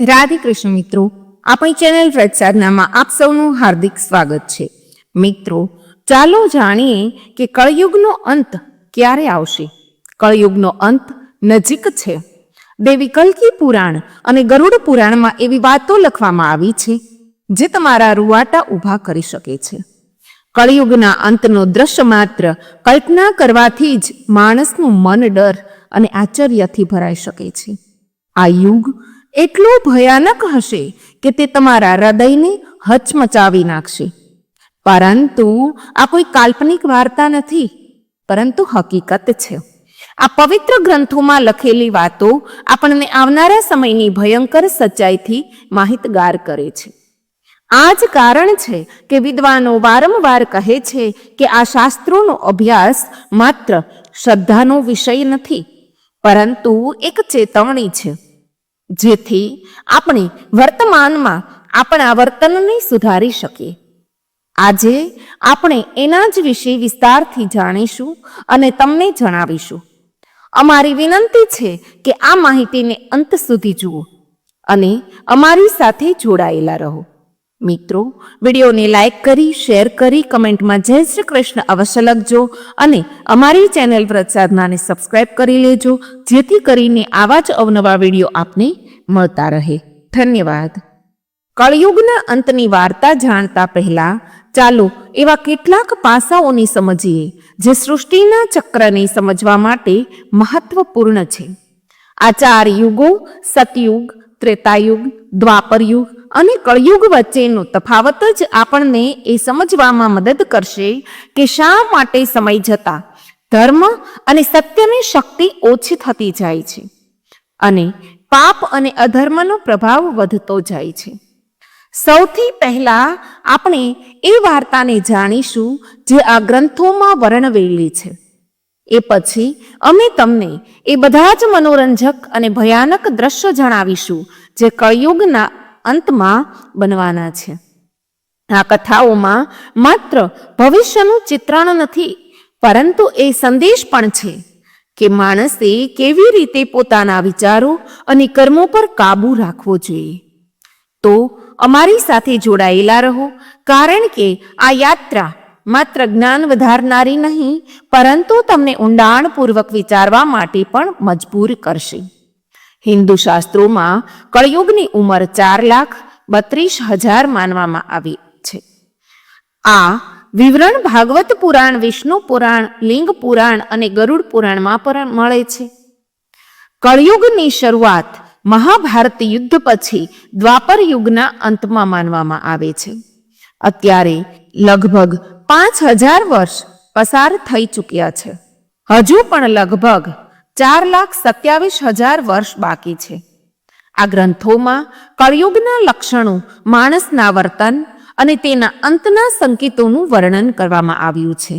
રાધે કૃષ્ણ મિત્રો, આપણી ચેનલ વ્રત સાધનામાં આપ સૌનું હાર્દિક સ્વાગત છે. મિત્રો, ચાલો જાણીએ કે કળયુગનો અંત ક્યારે આવશે. કળયુગનો અંત નજીક છે. દેવી કલ્કી પુરાણ અને ગરુડ પુરાણમાં એવી વાતો લખવામાં આવી છે, જે તમારા રૂવાટા ઊભા કરી શકે છે. કળયુગના અંતનો દ્રશ્ય માત્ર કલ્પના કરવાથી જ માણસનું મન ડર અને આશ્ચર્યથી ભરાઈ શકે છે. આ યુગ એટલો ભયાનક હશે કે તે તમારા હૃદયને હચમચાવી નાખશે. પરંતુ આ કોઈ કાલ્પનિક વાર્તા નથી, પરંતુ હકીકત છે. આ પવિત્ર ગ્રંથોમાં લખેલી વાતો આપણને આવનારા સમયની ભયંકર સચ્ચાઈથી માહિતગાર કરે છે. આ જ કારણ છે કે વિદ્વાનો વારંવાર કહે છે કે આ શાસ્ત્રોનો અભ્યાસ માત્ર શ્રદ્ધાનો વિષય નથી, પરંતુ એક ચેતવણી છે. જેથી આપણે વર્તમાનમાં આપણા વર્તનને સુધારી શકીએ. આજે આપણે એના જ વિશે વિસ્તારથી જાણીશું અને તમને જણાવીશું. અમારી વિનંતી છે કે આ માહિતીને અંત સુધી જુઓ અને અમારી સાથે જોડાયેલા રહો. મિત્રો, વિડીયોને લાઈક કરી, શેર કરી, કમેન્ટમાં જય શ્રી કૃષ્ણ અવશ્ય લખજો અને અમારી ચેનલ વ્રત સાધનાને સબસ્ક્રાઇબ કરી લેજો, જેથી કરીને આવા જ અવનવા વીડિયો આપને મળતા રહે. ધન્યવાદ. કળયુગના અંતની વાર્તા જાણતા પહેલા, ચાલો એવા કેટલાક પાસાઓને સમજીએ, જે સૃષ્ટિના ચક્રને સમજવા માટે મહત્વપૂર્ણ છે. આ ચાર યુગો સતયુગ ત્રેતાયુગ, દ્વાપરયુગ અને કળયુગ વચ્ચેનો તફાવત જ આપણને એ સમજવામાં મદદ કરશે કે શા માટે સમય જતા ધર્મ અને સત્યની શક્તિ ઓછી થતી જાય છે અને પાપ અને અધર્મનો પ્રભાવ વધતો જાય છે. સૌથી પહેલા આપણે એ વાર્તાને જાણીશું જે આ ગ્રંથોમાં વર્ણવેલી છે. એ પછી અમે તમને એ બધા જ મનોરંજક અને ભયાનક દ્રશ્યો જણાવીશું જે કળયુગના અંતમાં બનવાના છે. આ કથાઓમાં માત્ર ભવિષ્યનું ચિત્રણ નથી, પરંતુ એ સંદેશ પણ છે કે માણસે કેવી રીતે પોતાના વિચારો અને કર્મો પર કાબૂ રાખવો જોઈએ. તો અમારી સાથે જોડાયેલા રહો, કારણ કે આ યાત્રા માત્ર જ્ઞાન વધારનારી નહીં, પરંતુ તમને ઊંડાણપૂર્વક વિચારવા માટે પણ મજબૂર કરશે. હિન્દુ શાસ્ત્રોમાં કળયુગની ઉંમર ચાર લાખ બત્રીસ હજાર માનવામાં આવી છે. આ વિવરણ ભાગવત પુરાણ, વિષ્ણુ પુરાણ, લિંગ પુરાણ અને ગરુડ પુરાણમાં પણ મળે છે. કળયુગની શરૂઆત મહાભારત યુદ્ધ પછી દ્વાપર યુગના અંતમાં માનવામાં આવે છે. અત્યારે લગભગ પાંચ હજાર વર્ષ પસાર થઈ ચૂક્યા છે. હજુ પણ લગભગ ચાર લાખ સત્યાવીસ હજાર વર્ષ બાકી છે. આ ગ્રંથોમાં કળયુગના લક્ષણો, માણસના વર્તન અને તેના અંતના સંકેતોનું વર્ણન કરવામાં આવ્યું છે,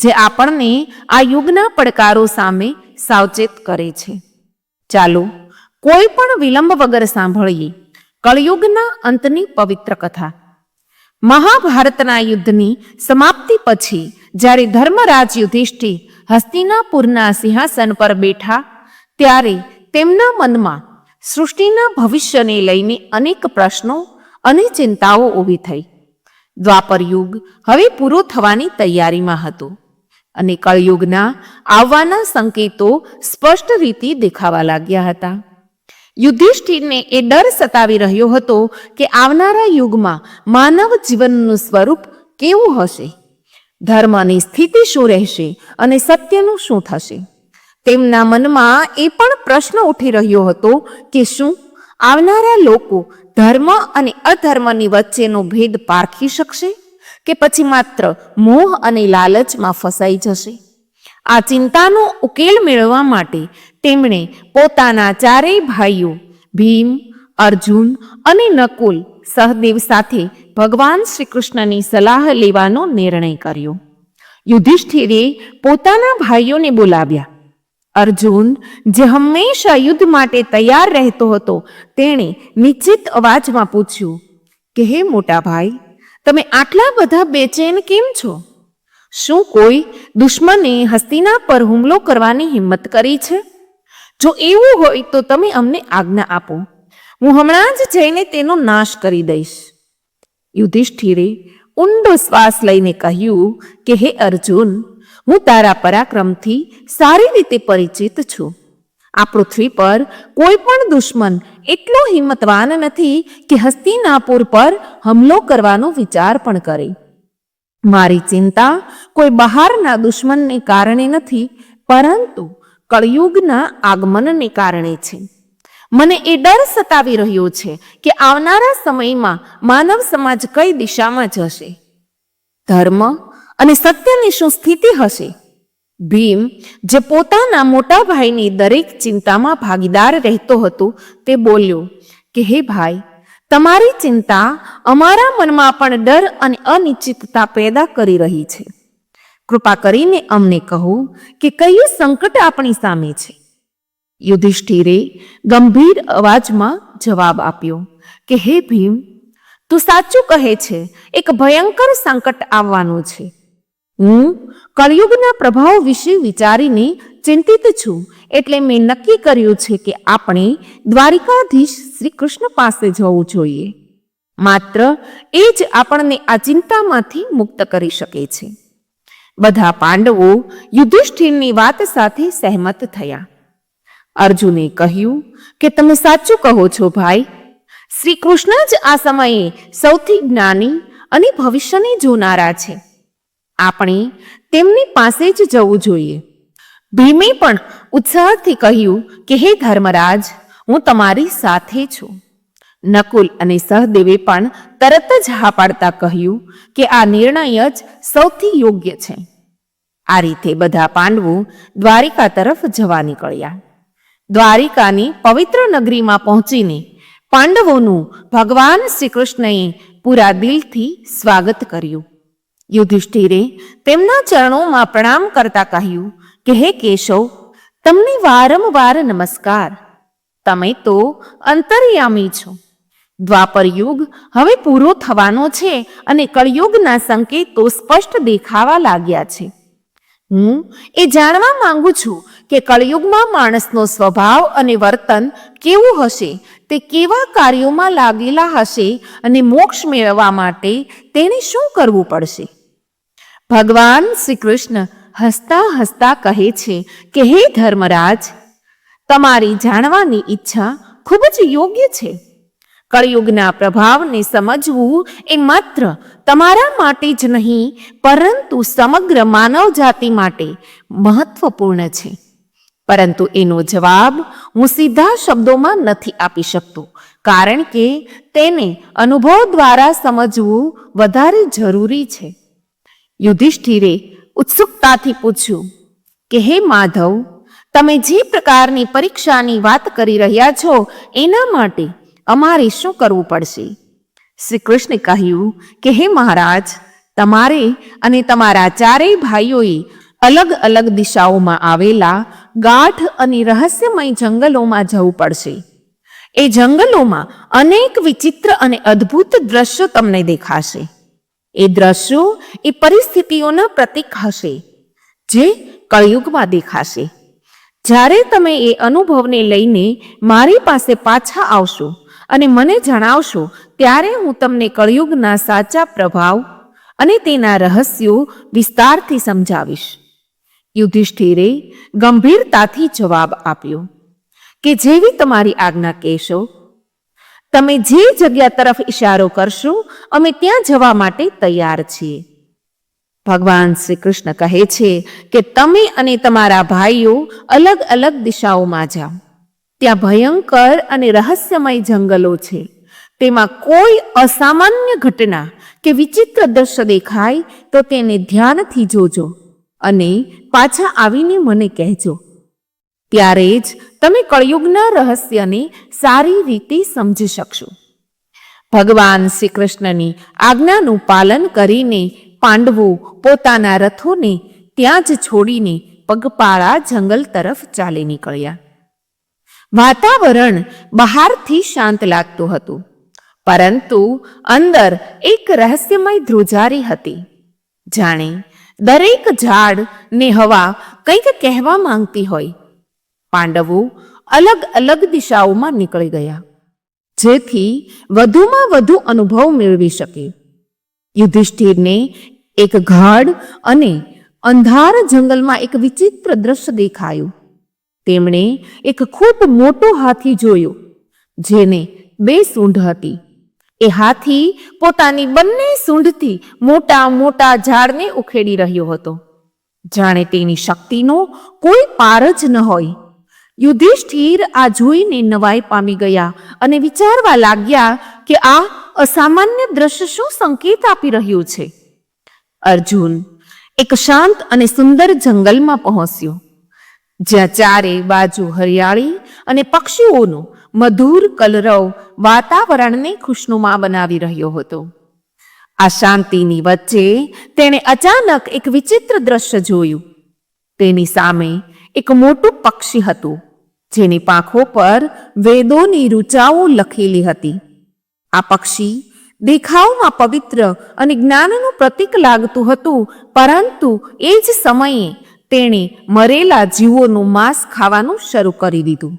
જે આપણને આ યુગના પડકારો સામે સાવચેત કરે છે. ચાલો કોઈ પણ વિલંબ વગર સાંભળીએ કળયુગના અંતની પવિત્ર કથા. મહાભારતના યુદ્ધની સમાપ્તિ પછી જ્યારે ધર્મરાજ યુધિષ્ઠિર હસ્તિનાપુરના સિંહાસન પર બેઠા, ત્યારે તેમના મનમાં સૃષ્ટિના ભવિષ્યને લઈને અનેક પ્રશ્નો અને ચિંતાઓ ઊભી થઈ. દ્વાપર યુગ હવે પૂરો થવાની તૈયારીમાં હતો અને કળયુગના આવવાના સંકેતો સ્પષ્ટ રીતે દેખાવા લાગ્યા હતા. યુધિષ્ઠિરને એ ડર સતાવી રહ્યો હતો કે આવનારા યુગમાં માનવ જીવનનું સ્વરૂપ કેવું હશે? ધર્મની સ્થિતિ શું રહેશે અને સત્યનું શું થશે? તેમના મનમાં એ પણ પ્રશ્ન ઉઠી રહ્યો હતો કે શું આવનારા લોકો ધર્મ અને અધર્મની વચ્ચેનો ભેદ પારખી શકશે કે પછી માત્ર મોહ અને લાલચમાં ફસાઈ જશે? આ ચિંતાનો ઉકેલ મેળવવા માટે તેમણે પોતાના ચારેય ભાઈઓ, ભીમ, અર્જુન અને નકુલ સહદેવ સાથે ભગવાન શ્રી કૃષ્ણની સલાહ લેવાનો નિર્ણય કર્યો. યુધિષ્ઠિરે પોતાના ભાઈઓને બોલાવ્યા. અર્જુન, જે હંમેશા યુદ્ધ માટે તૈયાર રહેતો હતો, તેણે નિશ્ચિત અવાજમાં પૂછ્યું, કે હે મોટા ભાઈ, તમે આટલા બધા બેચેન કેમ છો? શું કોઈ દુશ્મને હસ્તિના પર હુમલો કરવાની હિંમત કરી છે? જો એવું હોય તો તમે અમને આજ્ઞા આપો. હું હમણાં જ જઈને તેનો નાશ કરી દઈશ. યુધિષ્ઠિરે ઊંડો શ્વાસ લઈને કહ્યું કે, હે અર્જુન, હું તારા પરાક્રમથી સારી રીતે પરિચિત છું. આ પૃથ્વી પર કોઈ પણ દુશ્મન એટલો હિંમતવાન નથી કે હસ્તિનાપુર પર હુમલો કરવાનો વિચાર પણ કરે. મારી ચિંતા કોઈ બહારના દુશ્મનને કારણે નથી, પરંતુ કળયુગના આગમનને કારણે છે. મને એ ડર સતાવી રહ્યો છે કે આવનારા સમયમાં માનવ સમાજ કઈ દિશામાં જશે? ધર્મ અને સત્યની શું સ્થિતિ હશે? ભીમ, જે પોતાના મોટા ભાઈની દરેક ચિંતામાં ભાગીદાર રહેતો હતો, તે બોલ્યો, કે હે ભાઈ, તમારી ચિંતા અમારા મનમાં પણ ડર અને અનિશ્ચિતતા પેદા કરી રહી છે. કૃપા કરીને અમને કહો કે કયું સંકટ આપણી સામે છે? યુધિષ્ઠિરે ગંભીર અવાજમાં જવાબ આપ્યો કે, હે ભીમ, તું સાચું કહે છે, એક ભયંકર સંકટ આવવાનું છે. હું કળિયુગના પ્રભાવ વિશે વિચારીને ચિંતિત છું, એટલે મેં નક્કી કર્યું છે કે આપણે દ્વારિકાધીશ શ્રી કૃષ્ણ પાસે જવું જોઈએ. માત્ર એ જ આપણને આ ચિંતામાંથી મુક્ત કરી શકે છે. બધા પાંડવો યુધિષ્ઠિરની વાત સાથે સહેમત થયા. અર્જુને કહ્યું કે તમે સાચું કહો છો ભાઈ. શ્રી કૃષ્ણ જ આ સમયે સૌથી જ્ઞાની અને ભવિષ્યને જોનારા છે. આપણે તેમની પાસે જ જવું જોઈએ. ભીમે પણ ઉત્સાહથી કહ્યું કે, હે ધર્મરાજ, હું તમારી સાથે છું. નકુલ અને સહદેવે પણ તરત જ હા પાડતા કહ્યું કે આ નિર્ણય જ સૌથી યોગ્ય છે. આ રીતે બધા પાંડવો દ્વારિકા તરફ જવા નીકળ્યા. દ્વારિકાની પવિત્ર નગરીમાં પહોંચીને પાંડવોનું ભગવાન શ્રી કૃષ્ણએ પૂરા દિલથી સ્વાગત કર્યું. યુધિષ્ઠિરે તેમના ચરણોમાં પ્રણામ કરતા કહ્યું કે, હે કેશવ, તમને વારંવાર નમસ્કાર. તમે તો અંતર્યામી છો. દ્વાપર યુગ હવે પૂરો થવાનો છે અને કળયુગના સંકેતો સ્પષ્ટ દેખાવા લાગ્યા છે. હું એ જાણવા માંગુ છું કે કળયુગમાં માણસનો સ્વભાવ અને વર્તન કેવું હશે, તે કેવા કાર્યોમાં લાગેલા હશે અને મોક્ષ મેળવવા માટે તેણે શું કરવું પડશે? ભગવાન શ્રી કૃષ્ણ હસતા હસતા કહે છે કે, હે ધર્મરાજ, તમારી જાણવાની ઈચ્છા ખૂબ જ યોગ્ય છે. કળયુગના પ્રભાવને સમજવું એ માત્ર તમારા માટે જ નહીં, પરંતુ સમગ્ર માનવ જાતિ માટે મહત્વપૂર્ણ છે. પરંતુ એનો જવાબ હું સીધા શબ્દોમાં નથી આપી શકતો, કારણ કે તેને અનુભવ દ્વારા સમજવું વધારે જરૂરી છે. યુધિષ્ઠિરે ઉત્સુકતાથી પૂછ્યું, કે હે માધવ, તમે જે પ્રકારની પરીક્ષાની વાત કરી રહ્યા છો એના માટે અમારે શું કરવું પડશે? શ્રી કૃષ્ણે કહ્યું કે, હે મહારાજ, તમારે અને તમારા ચારેય ભાઈઓએ અલગ અલગ દિશાઓમાં આવેલા ગાઢ અને રહસ્યમય જંગલોમાં જવું પડશે. એ જંગલોમાં અનેક વિચિત્ર અને અદ્ભુત દ્રશ્યો તમને દેખાશે. એ દ્રશ્યો એ પરિસ્થિતિઓના પ્રતીક હશે, જે કળયુગમાં દેખાશે. જ્યારે તમે એ અનુભવને લઈને મારી પાસે પાછા આવશો અને મને જણાવશો, ત્યારે હું તમને કળયુગના સાચા પ્રભાવ અને તેના રહસ્યો વિસ્તારથી સમજાવીશ. યુધિષ્ઠિરે ગંભીરતાથી જવાબ આપ્યો કે જેવી તમારી આજ્ઞા કહેશો. તમે જે જગ્યા તરફ ઈશારો કરશો, અમે ત્યાં જવા માટે તૈયાર છીએ. ભગવાન શ્રી કૃષ્ણ કહે છે કે તમે અને તમારા ભાઈઓ અલગ અલગ દિશાઓમાં જાઓ. ત્યાં ભયંકર અને રહસ્યમય જંગલો છે. તેમાં કોઈ અસામાન્ય ઘટના કે વિચિત્ર દ્રશ્ય દેખાય તો તેને ધ્યાનથી જોજો અને પાછા આવીને મને કહેજો. ત્યારે જ તમે કળયુગના રહસ્યને સારી રીતે સમજી શકશો. ભગવાન શ્રી કૃષ્ણની આજ્ઞાનું પાલન કરીને પાંડવો પોતાના રથોને ત્યાં જ છોડીને પગપાળા જંગલ તરફ ચાલી નીકળ્યા. વાતાવરણ બહારથી શાંત લાગતું હતું. પરંતુ અંદર એક રહસ્યમય ધ્રુજારી હતી. જાણે દરેક ઝાડ ને હવા કંઈક કહેવા માંગતી હોય. પાંડવો અલગ અલગ દિશાઓમાં નીકળી ગયા. જેથી વધુમાં વધુ અનુભવ મેળવી શકે. યુધિષ્ઠિરને એક ગાઢ અને અંધાર જંગલમાં એક વિચિત્ર દ્રશ્ય દેખાયું. તેમણે એક ખૂબ મોટો હાથી જોયો, જેને બે સૂંઢ હતી. એ હાથી પોતાની બંને સૂંઢથી મોટા મોટા ઝાડને ઉખેડી રહ્યો હતો. જાણે તેની શક્તિનો કોઈ પાર જ ન હોય. યુધિષ્ઠિર આ જોઈને નવાઈ પામી ગયા અને વિચારવા લાગ્યા કે આ અસામાન્ય દ્રશ્ય શું સંકેત આપી રહ્યું છે. અર્જુન એક શાંત અને સુંદર જંગલમાં પહોંચ્યો. જ્યાં ચારે બાજુ હરિયાળી અને પક્ષીઓનો મધુર કલરવ વાતાવરણને ખુશનુમા બનાવી રહ્યો હતો. આ શાંતિની વચ્ચે તેણે અચાનક એક વિચિત્ર દ્રશ્ય જોયું. તેની સામે એક મોટું પક્ષી હતું, જેની પાંખો પર વેદોની રૂચાઓ લખેલી હતી. આ પક્ષી દેખાવમાં પવિત્ર અને જ્ઞાનનું પ્રતીક લાગતું હતું, પરંતુ એ જ સમયે તેણે મરેલા જીવોનું માંસ ખાવાનું શરૂ કરી દીધું.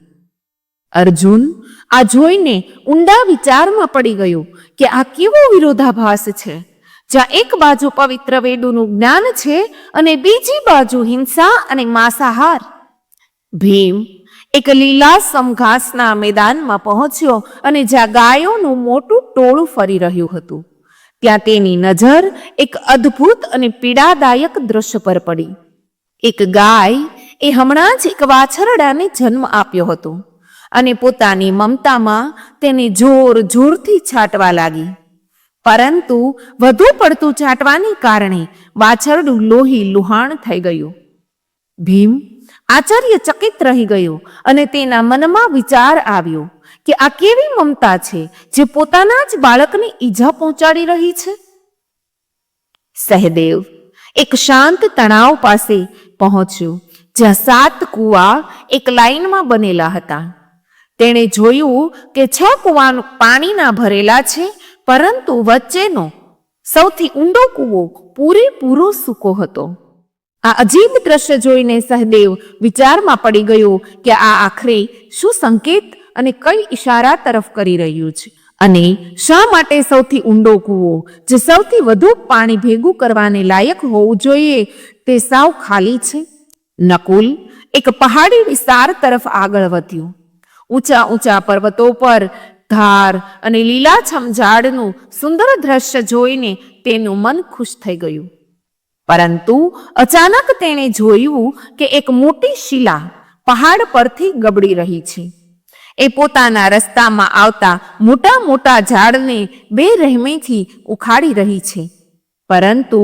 અર્જુન આ જોઈને ઊંડા વિચારમાં પડી ગયો કે આ કેવો વિરોધાભાસ છે. જ્યાં એક બાજુ પવિત્ર વેદોનું જ્ઞાન છે અને બીજી બાજુ હિંસા અને માંસાહાર. ભીમ એક લીલાસમ ઘાસના મેદાનમાં પહોંચ્યો અને જ્યાં ગાયોનું મોટું ટોળું ફરી રહ્યું હતું. ત્યાં તેની નજર એક અદ્ભુત અને પીડાદાયક દ્રશ્ય પર પડી. એક ગાય એ હમણાં જ એક વાછરડાને જન્મ આપ્યો હતો અને પોતાની મમતામાં તેને જોર જોરથી છાંટવા લાગી. પરંતુ વધુ પડતું છાંટવાને કારણે વાછરડું લોહી લુહાણ થઈ ગયું. ભીમ આચાર્ય ચકિત રહી ગયો અને તેના મનમાં વિચાર આવ્યો કે આ કેવી મમતા છે જે પોતાના જ બાળકને ઈજા પહોંચાડી રહી છે? સહદેવ, એક શાંત તણાવ પાસે પહોંચ્યો, જ્યાં સાત કૂવા એક લાઈનમાં બનેલા હતા. તેણે જોયું કે છ કૂવા પાણીના ભરેલા છે, પરંતુ વચ્ચેનો સૌથી ઊંડો કૂવો પૂરેપૂરો સૂકો હતો. આ અજીબ દ્રશ્ય જોઈને સહદેવ વિચારમાં પડી ગયો કે આ આખરે શું સંકેત અને કઈ ઈશારા તરફ કરી રહ્યું છે. અને શા માટે સૌથી ઊંડો કૂવો, જે સૌથી વધુ પાણી ભેગું કરવાને લાયક હોવું જોઈએ, તે સાવ ખાલી છે? નકુલ, એક પહાડી વિસ્તાર તરફ આગળ વધ્યું. ઊંચા ઊંચા પર્વતો પર ધાર અને લીલાછમ ઝાડનું સુંદર દ્રશ્ય જોઈને તેનું મન ખુશ થઈ ગયું. પરંતુ અચાનક તેણે જોયું કે એક મોટી શિલા પહાડ પરથી ગબડી રહી છે. એ પોતાના રસ્તામાં આવતા મોટા મોટા ઝાડને બે રહેમેથી ઉખાડી રહી છે. પરંતુ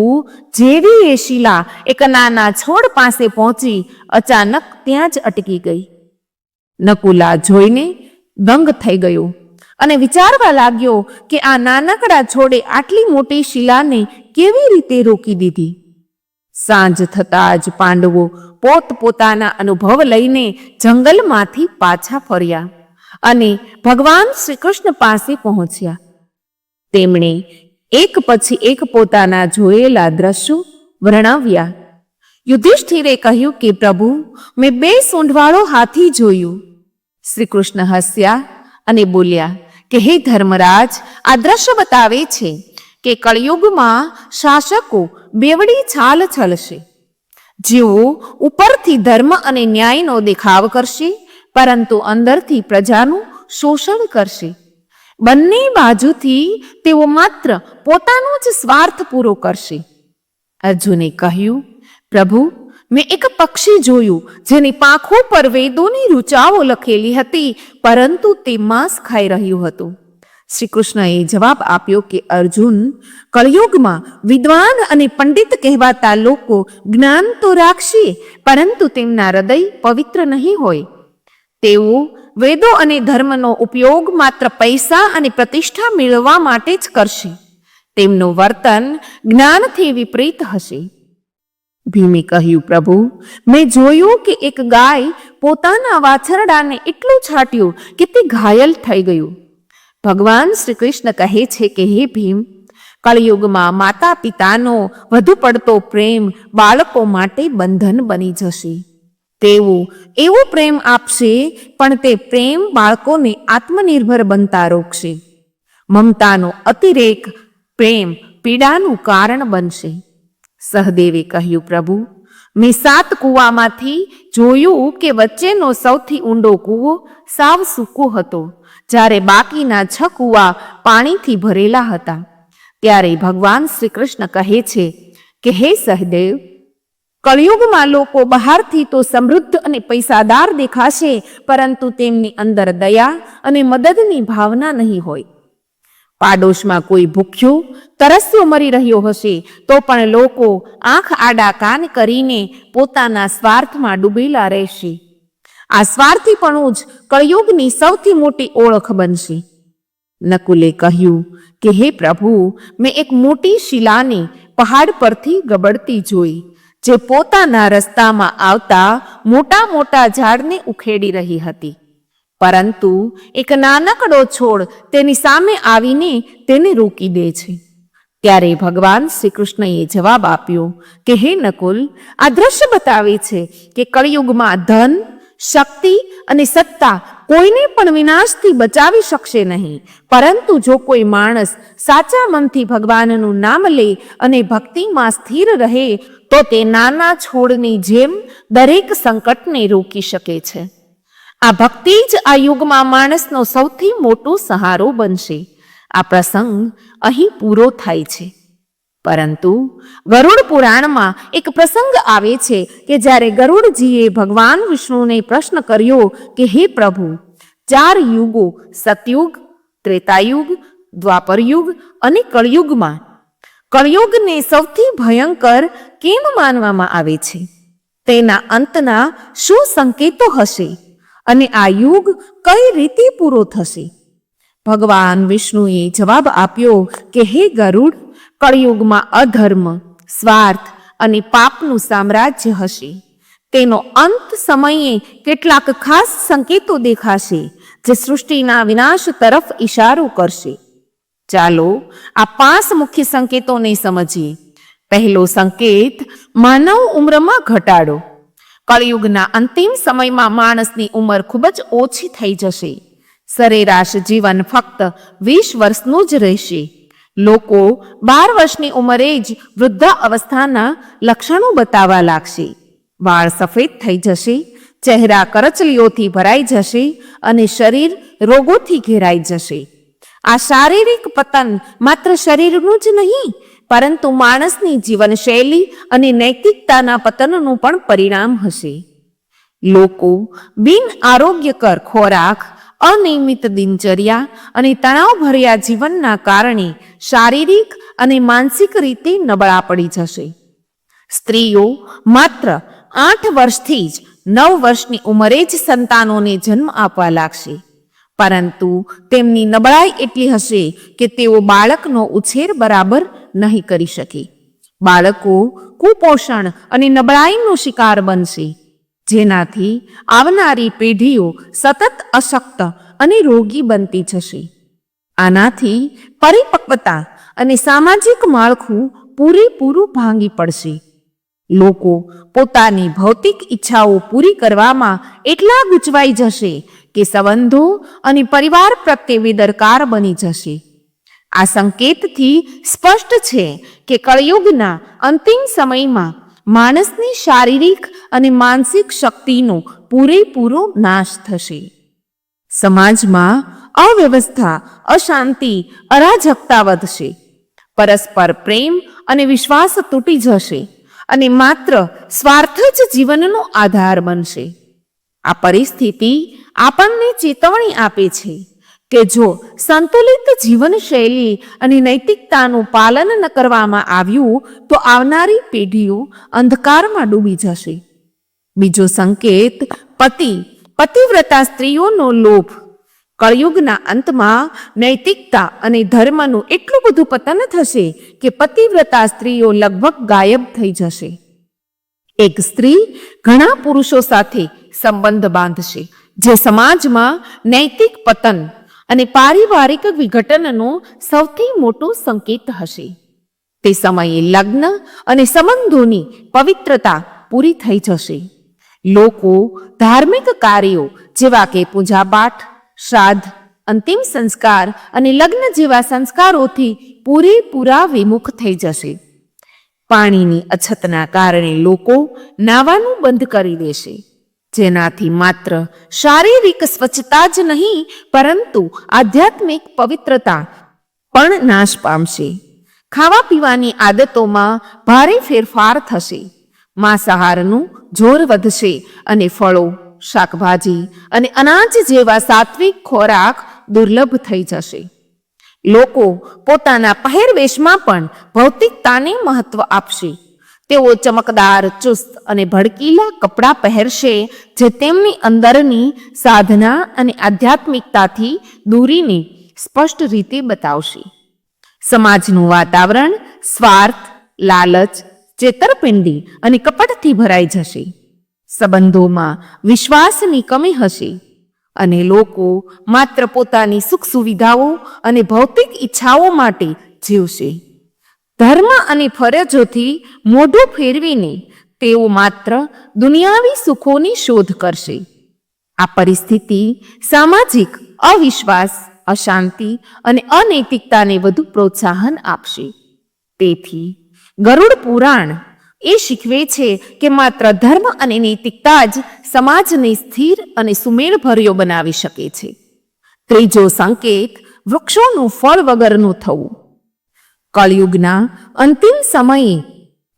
જેવી એ શિલા એક નાના છોડ પાસે પહોંચી અચાનક ત્યાં જ અટકી ગઈ. નકુલા જોઈને દંગ થઈ ગયો અને વિચારવા લાગ્યો કે આ નાનકડા છોડે આટલી મોટી શિલાને કેવી રીતે રોકી દીધી? સાંજ થતાં જ પાંડવો પોત પોતાના અનુભવ લઈને જંગલમાંથી પાછા ફર્યા. અને ભગવાન શ્રી કૃષ્ણ પાસે પહોંચ્યા. તેમણે એક પછી એક પોતાના જોયેલા દ્રશ્યો વર્ણવ્યા. યુધિષ્ઠિરે કહ્યું કે, પ્રભુ, મેં બે સૂંઢવાળો હાથી જોયું. શ્રી કૃષ્ણ હસ્યા અને બોલ્યા, કે હે ધર્મરાજ, આ દ્રશ્ય બતાવે છે કે કળિયુગમાં શાસકો બેવડી છાલ છલશે. જેઓ ઉપરથી ધર્મ અને ન્યાયનો દેખાવ કરશે પરંતુ અંદરથી પ્રજાનું શોષણ કરશે. બંને બાજુથી તેઓ માત્ર પોતાનો જ સ્વાર્થ પૂરો કરશે. અર્જુને કહ્યું, પ્રભુ, મેં એક પક્ષી જોયું જેની પાંખો પર વેદોની રૂચાઓ લખેલી હતી, પરંતુ તે માંસ ખાઈ રહ્યું હતું. શ્રી કૃષ્ણએ જવાબ આપ્યો કે, અર્જુન, કળિયુગમાં વિદ્વાન અને પંડિત કહેવાતા લોકો જ્ઞાન તો રાખશે, પરંતુ તેમના હૃદય પવિત્ર નહીં હોય. તેઓ વેદો અને ધર્મનો ઉપયોગ માત્ર પૈસા અને પ્રતિષ્ઠા મેળવવા માટે જ કરશે. તેમનું વર્તન જ્ઞાનથી વિપરીત હશે. ભીમે કહ્યું, પ્રભુ, મેં જોયું કે એક ગાય પોતાના વાછરડાને એટલું છાટ્યું કે તે ઘાયલ થઈ ગયું. ભગવાન શ્રી કૃષ્ણ કહે છે કે, હે ભીમ, કળયુગમાં માતા પિતાનો વધુ પડતો પ્રેમ બાળકો માટે બંધન બની જશે. તેઓ એવો પ્રેમ આપશે, પણ તે પ્રેમ બાળકોને આત્મનિર્ભર બનતા રોકશે. મમતાનો અતિરેક પ્રેમ પીડાનું કારણ બનશે. સહદેવે કહ્યું, પ્રભુ, મેં સાત કૂવામાંથી જોયું કે વચ્ચેનો સૌથી ઊંડો કૂવો સાવ સૂકો હતો, જ્યારે બાકીના છ કૂવા પાણીથી ભરેલા હતા. ત્યારે ભગવાન શ્રી કૃષ્ણ કહે છે કે, હે સહદેવ કળિયુગમાં લોકો બહારથી તો સમૃદ્ધ અને પૈસાદાર દેખાશે, પરંતુ તેમની અંદર દયા અને મદદની ભાવના નહીં હોય. પાડોશમાં કોઈ ભૂખ્યો, તરસ્યો મરી રહ્યો હશે, તો પણ લોકો આંખ આડા કાન કરીને પોતાના સ્વાર્થમાં ડૂબેલા રહેશે. આ સ્વાર્થીપણું જ કળિયુગની સૌથી મોટી ઓળખ બનશે. નકુલે કહ્યું કે, હે પ્રભુ, મેં એક મોટી શિલાને પહાડ પરથી ગબડતી જોઈ. જે પોતાના રસ્તામાં આવતા મોટા મોટા ઝાડને ઉખેડી રહી હતી. પરંતુ એક નાનકડો છોડ તેની સામે આવીને તેને રોકી દે છે. ત્યારે ભગવાન શ્રી કૃષ્ણએ જવાબ આપ્યો કે, હે નકુલ, આ દ્રશ્ય બતાવે છે કે કળિયુગમાં ધન, શક્તિ અને સત્તા કોઈને પણ વિનાશથી બચાવી શકશે નહીં. પરંતુ જો કોઈ માણસ સાચા મનથી ભગવાનનું નામ લે અને ભક્તિમાં સ્થિર રહે, તો તે નાના છોડની જેમ દરેક સંકટને રોકી શકે છે. આ ભક્તિ જ આ યુગમાં માણસનો સૌથી મોટો સહારો બનશે. આ પ્રસંગ અહીં પૂરો થાય છે. પરંતુ ગરુડ પુરાણમાં એક પ્રસંગ આવે છે કે જ્યારે ગરુડજીએ ભગવાન વિષ્ણુને પ્રશ્ન કર્યો કે, હે પ્રભુ, ચાર યુગો, સતયુગ, ત્રેતાયુગ, દ્વાપરયુગ અને કળયુગમાં કળયુગને સૌથી ભયંકર કેમ માનવામાં આવે છે? તેના અંતના શું સંકેતો હશે અને આ યુગ કઈ રીતે પૂરો થશે? ભગવાન વિષ્ણુએ જવાબ આપ્યો કે, હે ગરુડ કળિયુગમાં અધર્મ, સ્વાર્થ અને પાપનું સામ્રાજ્ય હશે. તેનો અંત સમયે કેટલાક ખાસ સંકેતો દેખાશે જે સૃષ્ટિના વિનાશ તરફ ઈશારો કરશે. ચાલો આ પાંચ મુખ્ય સંકેતોને સમજીએ. પહેલો સંકેત, માનવ ઉંમરમાં ઘટાડો. કળિયુગના અંતિમ સમયમાં માણસની ઉંમર ખૂબ જ ઓછી થઈ જશે. સરેરાશ જીવન ફક્ત વીસ વર્ષનું જ રહેશે. લોકો બાર વર્ષની ઉંમરે જ વૃદ્ધા અવસ્થાના લક્ષણો બતાવવા લાગશે. વાળ સફેદ થઈ જશે, ચહેરા કરચલીઓથી ભરાઈ જશે અને શરીર રોગોથી ઘેરાઈ જશે. આ શારીરિક પતન માત્ર શરીરનું જ નહીં, પરંતુ માણસની જીવનશૈલી અને નૈતિકતાના પતનનું પણ પરિણામ હશે. લોકો બિન આરોગ્યકર ખોરાક અનિયમિત દિનચર્યા અને તણાવભર્યા જીવનના કારણે શારીરિક અને માનસિક રીતે નબળા પડી જશે. સ્ત્રીઓ માત્ર આઠ વર્ષથી જ નવ વર્ષની ઉંમરે જ સંતાનોને જન્મ આપવા લાગશે. પરંતુ તેમની નબળાઈ એટલી હશે કે તેઓ બાળકનો ઉછેર બરાબર નહીં કરી શકે. બાળકો કુપોષણ અને નબળાઈનો શિકાર બનશે. જેનાથી આવનારી પેઢીઓ સતત અશક્ત અને રોગી બનતી જશે. આનાથી પરિપક્વતા અને સામાજિક માળખું પૂરેપૂરું ભાંગી પડશે. લોકો પોતાની ભૌતિક ઈચ્છાઓ પૂરી કરવામાં એટલા ગૂંચવાઈ જશે કે સંબંધો અને પરિવાર પ્રત્યે બેદરકાર બની જશે. આ સંકેતથી સ્પષ્ટ છે કે કળયુગના અંતિમ સમયમાં માણસની શારીરિક અને માનસિક શક્તિનો પૂરેપૂરો નાશ થશે. સમાજમાં અવ્યવસ્થા, અશાંતિ, અરાજકતા વધશે. પરસ્પર પ્રેમ અને વિશ્વાસ તૂટી જશે અને માત્ર સ્વાર્થ જ જીવનનો આધાર બનશે. આ પરિસ્થિતિ આપણને ચેતવણી આપે છે. કે જો સંતુલિત જીવનશૈલી અને નૈતિકતાનું પાલન ન કરવામાં આવ્યું, તો આવનારી પેઢીઓ અંધકારમાં ડૂબી જશે. બીજો સંકેત, પતિ, પતિવ્રતા સ્ત્રીઓનો લોભ. કળયુગના અંતમાં નૈતિકતા અને ધર્મનું એટલું બધું પતન થશે કે પતિવ્રતા સ્ત્રીઓ લગભગ ગાયબ થઈ જશે. એક સ્ત્રી ઘણા પુરુષો સાથે સંબંધ બાંધશે, જે સમાજમાં નૈતિક પતન અને પારિવારિક વિઘટનનો સૌથી મોટો સંકેત હશે. તે સમયે લગ્ન અને સંબંધોની પવિત્રતા પૂરી થઈ જશે. લોકો ધાર્મિક કાર્યો જેવા કે પૂજાપાઠ, શ્રાદ્ધ, અંતિમ સંસ્કાર અને લગ્ન જેવા સંસ્કારોથી પૂરેપૂરા વિમુખ થઈ જશે. પાણીની અછતના કારણે લોકો નાવાનું બંધ કરી દેશે. જેનાથી માત્ર શારીરિક સ્વચ્છતા જ નહીં, પરંતુ આધ્યાત્મિક પવિત્રતા પણ નાશ પામશે. ખાવા પીવાની આદતોમાં ભારે ફેરફાર થશે. માંસાહારનું જોર વધશે અને ફળો, શાકભાજી અને અનાજ જેવા સાત્વિક ખોરાક દુર્લભ થઈ જશે. લોકો પોતાના પહેરવેશમાં પણ ભૌતિકતાને મહત્વ આપશે. તેઓ ચમકદાર, ચુસ્ત અને ભડકીલા કપડાં પહેરશે, જે તેમની અંદરની સાધના અને આધ્યાત્મિકતાથી દૂરીને સ્પષ્ટ રીતે બતાવશે. સમાજનું વાતાવરણ સ્વાર્થ, લાલચ, ચેતરપિંડી અને કપટથી ભરાઈ જશે. સંબંધોમાં વિશ્વાસની કમી હશે અને લોકો માત્ર પોતાની સુખ સુવિધાઓ અને ભૌતિક ઈચ્છાઓ માટે જીવશે. ધર્મ અને ફરજોથી મોઢું ફેરવીને તેઓ માત્ર દુનિયાવી સુખોની શોધ કરશે. આ પરિસ્થિતિ સામાજિક અવિશ્વાસ, અશાંતિ અને અનૈતિકતાને વધુ પ્રોત્સાહન આપશે. તેથી ગરુડ પુરાણ એ શીખવે છે કે માત્ર ધર્મ અને નૈતિકતા જ સમાજને સ્થિર અને સુમેળભર્યો બનાવી શકે છે. ત્રીજો સંકેત વૃક્ષોનું ફળ વગરનું થવું. કળયુગના અંતિમ સમયે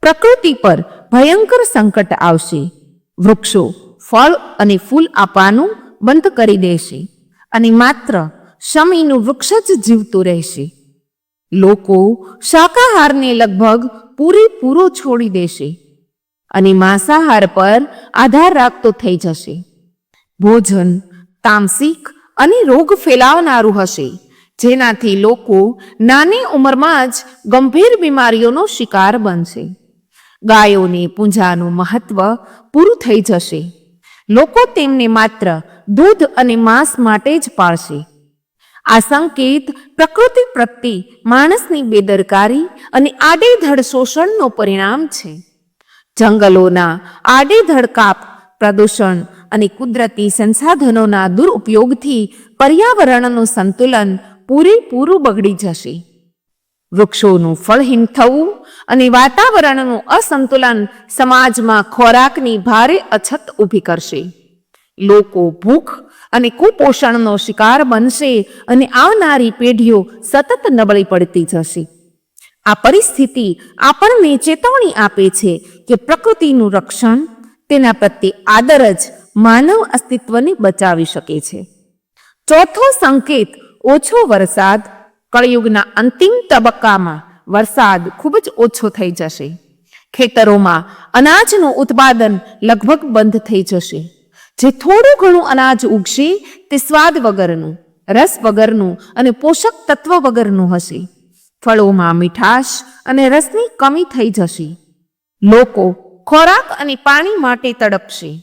પ્રકૃતિ પર ભયંકર સંકટ આવશે. વૃક્ષો, ફળ અને ફૂલ આપવાનું બંધ કરી દેશે અને માત્ર શમીનું વૃક્ષ જ જીવતું રહેશે. લોકો શાકાહારને લગભગ પૂરેપૂરો છોડી દેશે અને માંસાહાર પર આધાર રાખતો થઈ જશે. ભોજન, તામસિક અને રોગ ફેલાવનારું હશે. જેનાથી લોકો નાની ઉંમરમાં જ ગંભીર બીમારીઓનો શિકાર બનશે. ગાયોની પૂંજાનું મહત્વ પૂરું થઈ જશે. લોકો તેમને માત્ર દૂધ અને માંસ માટે જ પાળશે. આ સંકેત પ્રકૃતિ પ્રત્યે માણસની બેદરકારી અને આડેધડ શોષણનો પરિણામ છે. જંગલોના આડેધડ કાપ, પ્રદૂષણ અને કુદરતી સંસાધનોના દુરુપયોગથી પર્યાવરણનું સંતુલન પૂરેપૂરું બગડી જશે. વૃક્ષોનું ફળહીન થવું અને વાતાવરણનું અસંતુલન સમાજમાં ખોરાકની ભારે અછત ઊભી કરશે. લોકો ભૂખ અને કુપોષણનો શિકાર બનશે અને આવનારી પેઢીઓ સતત નબળી પડતી જશે. આ પરિસ્થિતિ આપણને ચેતવણી આપે છે કે પ્રકૃતિનું રક્ષણ તેના પ્રત્યે આદર જ માનવ અસ્તિત્વને બચાવી શકે છે. ચોથો સંકેત ઓછો વરસાદ, કળયુગના અંતિમ તબક્કામાં વરસાદ ખૂબ જ ઓછો થઈ જશે. ખેતરોમાં અનાજનું ઉત્પાદન લગભગ બંધ થઈ જશે. જે થોડું ઘણું અનાજ ઉગશે, તે સ્વાદ વગરનું, રસ વગરનું અને પોષક તત્વ વગરનું હશે. ફળોમાં મીઠાશ અને રસની કમી થઈ જશે. લોકો ખોરાક અને પાણી માટે તડપશે.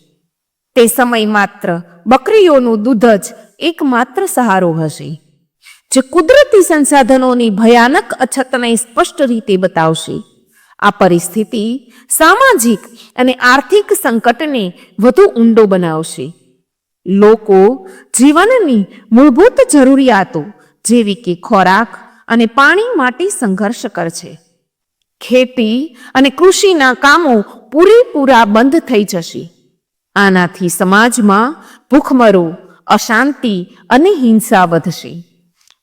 તે સમય માત્ર બકરીઓનું દૂધ જ એકમાત્ર સહારો હશે. જે કુદરતી સંસાધનોની ભયાનક અછતને સ્પષ્ટ રીતે બતાવશે. આ પરિસ્થિતિ સામાજિક અને આર્થિક સંકટને વધુ ઊંડો બનાવશે. લોકો જીવનની મૂળભૂત જરૂરિયાતો જેવી કે ખોરાક અને પાણી માટે સંઘર્ષ કરશે. ખેતી અને કૃષિના કામો પૂરેપૂરા બંધ થઈ જશે. આનાથી સમાજમાં ભૂખમરો, અશાંતિ અને હિંસા વધશે.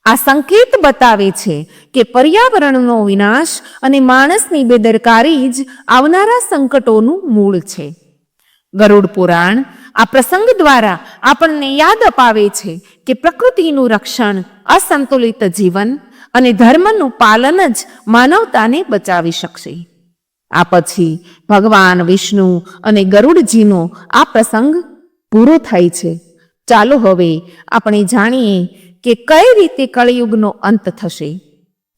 આ સંકેત બતાવે છે કે પર્યાવરણનો વિનાશ અને માણસની બેદરકારી જ આવનારા સંકટોનું મૂળ છે. ગરુડ પુરાણ આ પ્રસંગ દ્વારા આપણને યાદ અપાવે છે કે પ્રકૃતિનું રક્ષણ અસંતુલિત જીવન અને ધર્મનું પાલન જ માનવતાને બચાવી શકશે. આ પછી ભગવાન વિષ્ણુ અને ગરુડજીનો આ પ્રસંગ પૂરો થાય છે. ચાલો હવે આપણે જાણીએ કે કઈ રીતે કળિયુગનો અંત થશે?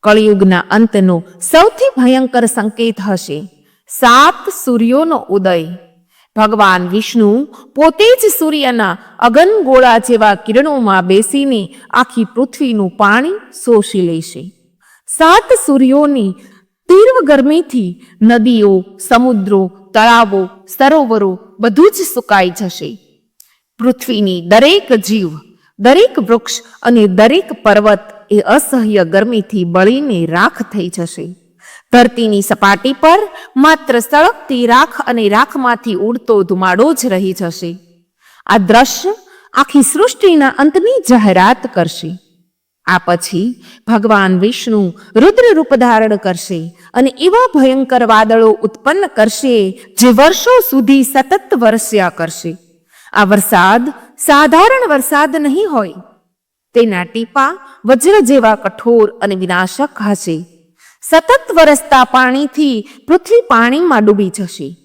કળિયુગના અંતનો સૌથી ભયંકર સંકેત હશે. સાત સૂર્યોનો ઉદય. ભગવાન વિષ્ણુ પોતે જ સૂર્યના અગનગોળા જેવા કિરણોમાં બેસીને આખી પૃથ્વીનું પાણી શોષી લેશે. સાત સૂર્યોની તીવ્ર ગરમીથી નદીઓ, સમુદ્રો, તળાવો, સરોવરો બધું જ સુકાઈ જશે. પૃથ્વીની દરેક જીવ દરેક વૃક્ષ અને દરેક પર્વત એ અસહ્ય ગરમીથી બળીને રાખ થઈ જશે. ધરતીની સપાટી પર માત્ર સળગતી રાખ અને રાખમાંથી ઉડતો ધુમાડો જ રહી જશે. આ દ્રશ્ય આખી સૃષ્ટિના અંતની જાહેરાત કરશે. આ પછી ભગવાન વિષ્ણુ રુદ્ર રૂપ ધારણ કરશે અને એવા ભયંકર વાદળો ઉત્પન્ન કરશે જે વર્ષો સુધી સતત વરસ્યા કરશે. આ વરસાદ સાધારણ વરસાદ નહીં હોય. તેના ટીપા વજ્ર જેવા કઠોર અને વિનાશક હશે. સતત વરસતા પાણીથી પૃથ્વી પાણીમાં ડૂબી જશે.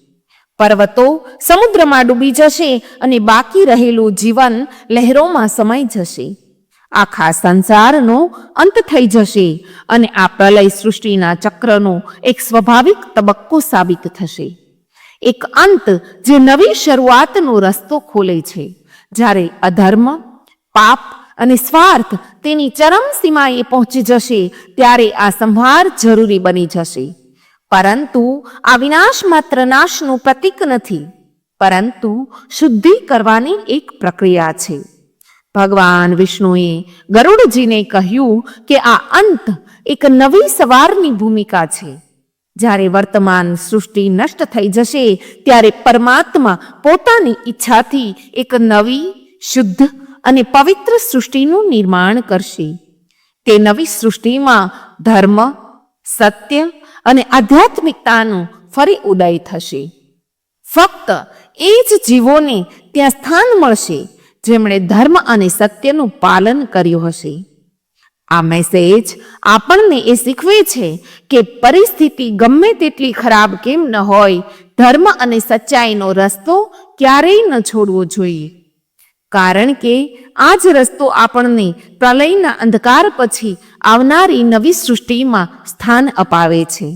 પર્વતો સમુદ્રમાં ડૂબી જશે અને બાકી રહેલું જીવન લહેરોમાં સમાઈ જશે. આખા સંસારનો અંત થઈ જશે અને આ પ્રલય સૃષ્ટિના ચક્રનો એક સ્વાભાવિક તબક્કો સાબિત થશે. એક અંત જે નવી શરૂઆતનો રસ્તો ખોલે છે. જ્યારે અધર્મ, પાપ અને સ્વાર્થ તેની ચરમ સીમાએ પહોંચી જશે, ત્યારે આ સંહાર જરૂરી બની જશે. પરંતુ આ વિનાશ માત્ર નાશનું પ્રતીક નથી, પરંતુ શુદ્ધિ કરવાની એક પ્રક્રિયા છે. ભગવાન વિષ્ણુએ ગરુડજીને કહ્યું કે આ અંત એક નવી સવારની ભૂમિકા છે. જ્યારે વર્તમાન સૃષ્ટિ નષ્ટ થઈ જશે, ત્યારે પરમાત્મા પોતાની ઈચ્છાથી એક નવી, શુદ્ધ અને પવિત્ર સૃષ્ટિનું નિર્માણ કરશે. તે નવી સૃષ્ટિમાં ધર્મ, સત્ય અને આધ્યાત્મિકતાનું ફરી ઉદય થશે. ફક્ત એ જ જીવોને ત્યાં સ્થાન મળશે, જેમણે ધર્મ અને સત્યનું પાલન કર્યું હશે. આ મેસેજ આપણને એ શીખવે છે કે પરિસ્થિતિ ગમે તેટલી ખરાબ કેમ ન હોય, ધર્મ અને સચ્ચાઈનો રસ્તો ક્યારેય ન છોડવો જોઈએ. કારણ કે આ જ રસ્તો આપણને પ્રલયના અંધકાર પછી આવનારી નવી સૃષ્ટિમાં સ્થાન અપાવે છે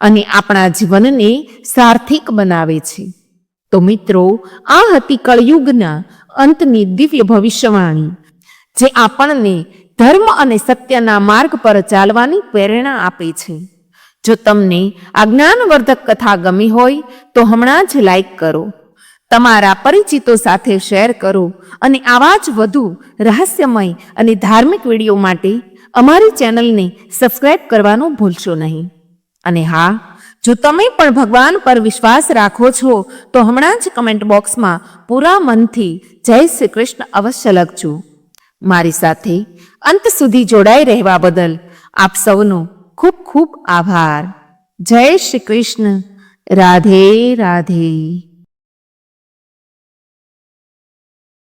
અને આપણા જીવનને સાર્થિક બનાવે છે. તો મિત્રો, આ હતી કળયુગના અંતની દિવ્ય ભવિષ્યવાણી, જે આપણને ધર્મ અને સત્યના માર્ગ પર ચાલવાની પ્રેરણા આપે છે. જો તમને આ જ્ઞાનવર્ધક કથા ગમી હોય, તો હમણાં જ લાઈક કરો. તમારા પરિચિતો સાથે શેર કરો અને આવા જ વધુ રહસ્યમય અને ધાર્મિક વીડિયો માટે અમારી ચેનલને સબસ્ક્રાઇબ કરવાનું ભૂલશો નહીં. અને હા, જો તમે પણ ભગવાન પર વિશ્વાસ રાખો છો, તો હમણાં જ કમેન્ટ બોક્સમાં પૂરા મનથી જય શ્રી કૃષ્ણ અવશ્ય લખજો. મારી સાથે અંત સુધી જોડાઈ રહેવા બદલ આપ સૌનો ખૂબ ખૂબ આભાર. જય શ્રી કૃષ્ણ. રાધે રાધે.